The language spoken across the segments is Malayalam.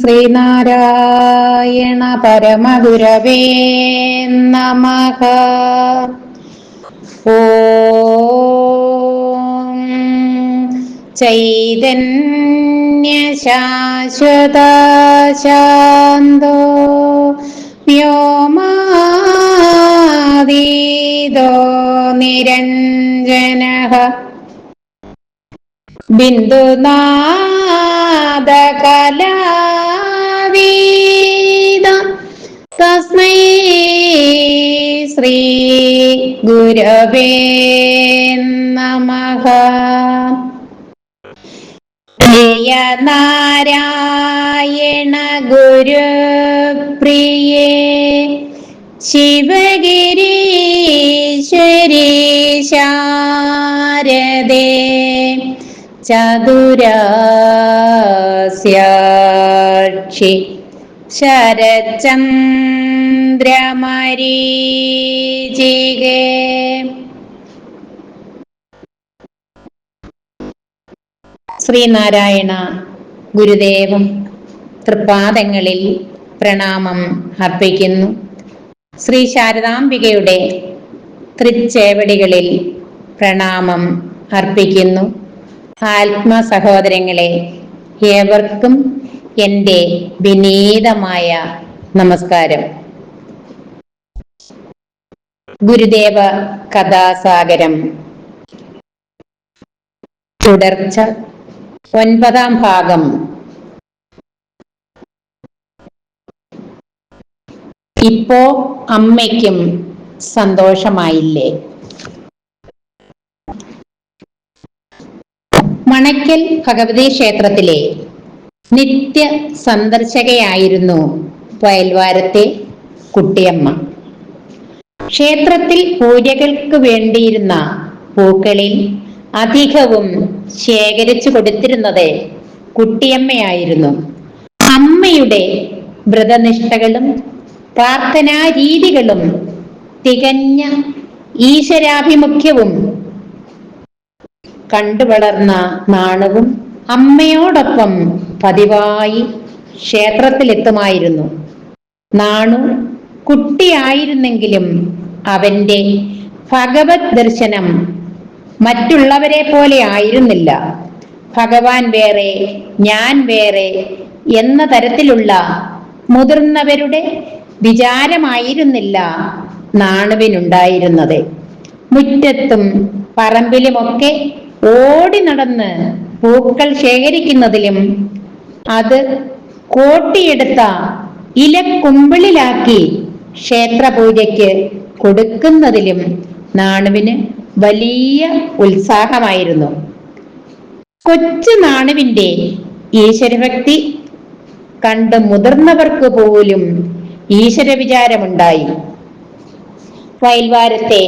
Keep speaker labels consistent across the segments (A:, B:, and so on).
A: ശ്രീനാരായണ പരമഗുരവേ നമ. ഓം ചൈതന്യശാശ്വത ശാന്തോ വ്യോമാദീതോ നിരഞ്ജനഃ ബിന്ദുനാദകലാവീത തസ്മൈ ശ്രീ ഗുരവേ നമഃ. നാരായണ ഗുരുപ്രിയേ ശിവഗിരീശ്വരി ശാരദേ. ചതുരാസ്യാക്ഷി. ശരചന്ദ്രമരീചികേ ശ്രീനാരായണ ഗുരുദേവം തൃപ്പാദങ്ങളിൽ പ്രണാമം അർപ്പിക്കുന്നു. ശ്രീ ശാരദാംബികയുടെ തൃച്ചേവടികളിൽ പ്രണാമം അർപ്പിക്കുന്നു. ആത്മ സഹോദരങ്ങളെ ഏവർക്കും എന്റെ വിനീതമായ നമസ്കാരം. ഗുരുദേവ കഥാസാഗരം. തുടർച്ച ഒൻപതാം ഭാഗം. ഇപ്പോ അമ്മയ്ക്കും സന്തോഷമായില്ലേ? മണയ്ക്കൽ ഭഗവതി ക്ഷേത്രത്തിലെ നിത്യ സന്ദർശകയായിരുന്നു വയൽവാരത്തെ കുട്ടിയമ്മ. ക്ഷേത്രത്തിൽ പൂജകൾക്ക് വേണ്ടിയിരുന്ന പൂക്കളിൽ അധികവും ശേഖരിച്ചു കൊടുത്തിരുന്നത് കുട്ടിയമ്മയായിരുന്നു. അമ്മയുടെ വ്രതനിഷ്ഠകളും പ്രാർത്ഥനാ രീതികളും തികഞ്ഞ ഈശ്വരാഭിമുഖ്യവും കണ്ടുവളർന്ന നാണവും അമ്മയോടൊപ്പം പതിവായി ക്ഷേത്രത്തിലെത്തുമായിരുന്നു. നാണു കുട്ടിയായിരുന്നെങ്കിലും അവന്റെ ഭഗവത് ദർശനം മറ്റുള്ളവരെ പോലെ ആയിരുന്നില്ല. ഭഗവാൻ വേറെ ഞാൻ വേറെ എന്ന തരത്തിലുള്ള മുതിർന്നവരുടെ വിചാരമായിരുന്നില്ല നാണുവിനുണ്ടായിരുന്നത്. മുറ്റത്തും പറമ്പിലുമൊക്കെ ഓടി നടന്ന് പൂക്കൾ ശേഖരിക്കുന്നതിലും അത് കോട്ടിയെടുത്ത ഇലക്കുമ്പിളിലാക്കി ക്ഷേത്രപൂജയ്ക്ക് കൊടുക്കുന്നതിലും നാണുവിന് വലിയ ഉത്സാഹമായിരുന്നു. കൊച്ചു നാണുവിന്റെ ഈശ്വരഭക്തി കണ്ട് മുതിർന്നവർക്ക് പോലും ഈശ്വര വിചാരമുണ്ടായി വയൽവാരത്തെ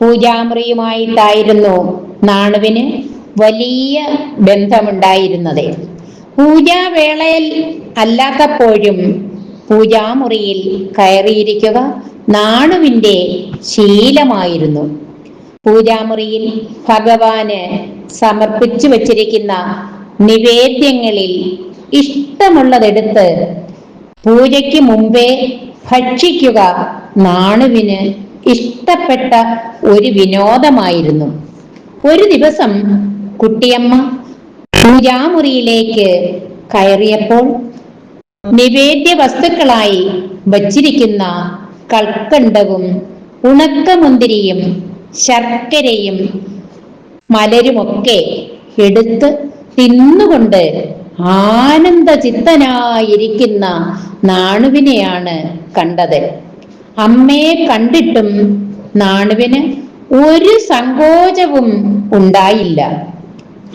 A: പൂജാമുറിയുമായിട്ടായിരുന്നു നാണുവിന് വലിയ ബന്ധമുണ്ടായിരുന്നത്. പൂജാവേളയിൽ അല്ലാത്തപ്പോഴും പൂജാമുറിയിൽ കയറിയിരിക്കുക നാണുവിന്റെ ശീലമായിരുന്നു. പൂജാമുറിയിൽ ഭഗവാന് സമർപ്പിച്ചു വച്ചിരിക്കുന്ന നിവേദ്യങ്ങളിൽ ഇഷ്ടമുള്ളതെടുത്ത് പൂജയ്ക്ക് മുമ്പേ ഭക്ഷിക്കുക നാണുവിന് ഇഷ്ടപ്പെട്ട ഒരു വിനോദമായിരുന്നു. ഒരു ദിവസം കുട്ടിയമ്മ പൂജാമുറിയിലേക്ക് കയറിയപ്പോൾ നിവേദ്യ വസ്തുക്കളായി വച്ചിരിക്കുന്ന കൽക്കണ്ടവും ഉണക്കമുന്തിരിയും ശർക്കരയും മലരുമൊക്കെ എടുത്ത് തിന്നുകൊണ്ട് ആനന്ദചിത്തനായിരിക്കുന്ന നാണുവിനെയാണ് കണ്ടത്. അമ്മയെ കണ്ടിട്ടും നാണുവിന് ഒരു സങ്കോചവും ഉണ്ടായില്ല.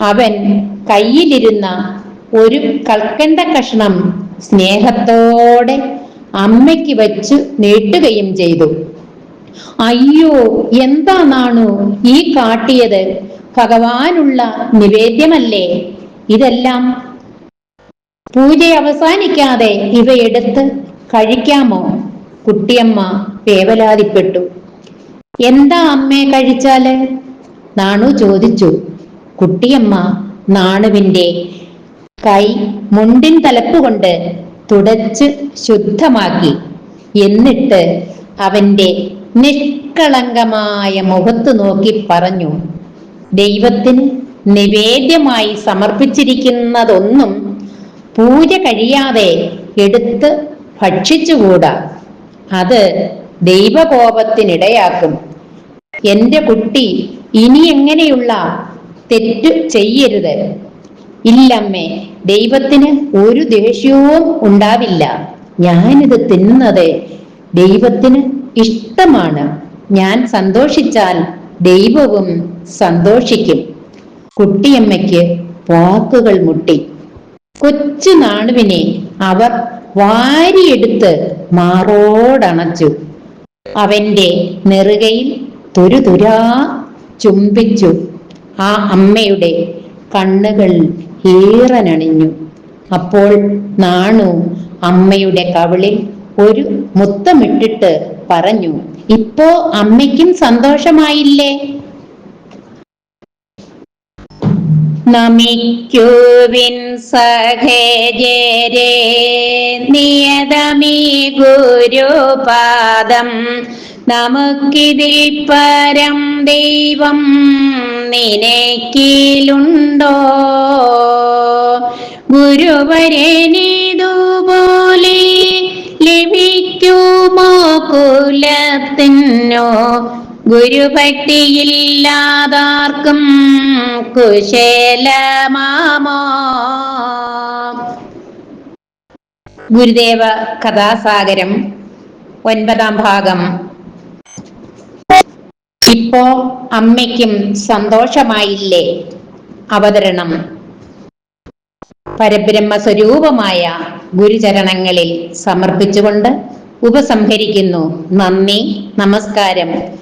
A: അവൻ കയ്യിലിരുന്ന ഒരു കൽക്കണ്ട കഷ്ണം സ്നേഹത്തോടെ അമ്മയ്ക്ക് വച്ച് നീട്ടുകയും ചെയ്തു. അയ്യോ എന്താ നാണു ഈ കാട്ടിയത്? ഭഗവാനുള്ള നിവേദ്യമല്ലേ? ഇതെല്ലാം പൂജ അവസാനിക്കാതെ ഇവയെടുത്ത് കഴിക്കാമോ? കുട്ടിയമ്മ വേവലാതിപ്പെട്ടു. എന്താ അമ്മേ കഴിച്ചാൽ? നാണു ചോദിച്ചു. കുട്ടിയമ്മ നാണുവിന്റെ കൈ മുണ്ടിൻ തലപ്പുകൊണ്ട് തുടച്ച് ശുദ്ധമാക്കി. എന്നിട്ട് അവന്റെ നിഷ്കളങ്കമായ മുഖത്ത് നോക്കി പറഞ്ഞു. ദൈവത്തിന് നിവേദ്യമായി സമർപ്പിച്ചിരിക്കുന്നതൊന്നും പൂജ കഴിയാതെ എടുത്ത് ഭക്ഷിച്ചുകൂടാ? അത് ദൈവകോപത്തിനിടയാക്കും. എന്റെ കുട്ടി ഇനി എങ്ങനെയുള്ള തെറ്റ് ചെയ്യരുത്. ഇല്ലമ്മേ ദൈവത്തിന് ഒരു ദേഷ്യവും ഉണ്ടാവില്ല. ഞാനിത് തിന്നുന്നത് ദൈവത്തിന് ഇഷ്ടമാണ്. ഞാൻ സന്തോഷിച്ചാൽ ദൈവവും സന്തോഷിക്കും. കുട്ടിയമ്മയ്ക്ക് വാക്കുകൾ മുട്ടി. കൊച്ചു നാണുവിനെ അവർ വാരിയെടുത്ത് മാറോടണച്ചു. അവന്റെ നെറുകയിൽ തുരുതുരാ ചുംബിച്ചു. ആ അമ്മയുടെ കണ്ണുകൾ ഈറനണിഞ്ഞു. അപ്പോൾ നാണു അമ്മയുടെ കവിളിൽ ഒരു മുത്തമിട്ടിട്ട് പറഞ്ഞു ഇപ്പോ അമ്മയ്ക്കും സന്തോഷമായില്ലേ? നമിക്കുവിൻ സഹേജരെ നിയതമീ ഗുരുപാദം. നമുക്കിതിൽ പരം ദൈവം നിനക്കിലുണ്ടോ ഗുരുവരനിതുപോലെ ലഭിക്കുമോ കുലത്തിനോ? ഗുരുഭക്തിയില്ലാതാർക്കും കുശലമാമോ? ഗുരുദേവ കഥാസാഗരം ഒൻപതാം ഭാഗം. ഇപ്പോ അമ്മയ്ക്കും സന്തോഷമായില്ലേ അവതരണം? പരബ്രഹ്മ സ്വരൂപമായ ഗുരുചരണങ്ങളിൽ സമർപ്പിച്ചുകൊണ്ട് ഉപസംഹരിക്കുന്നു. നന്ദി നമസ്കാരം.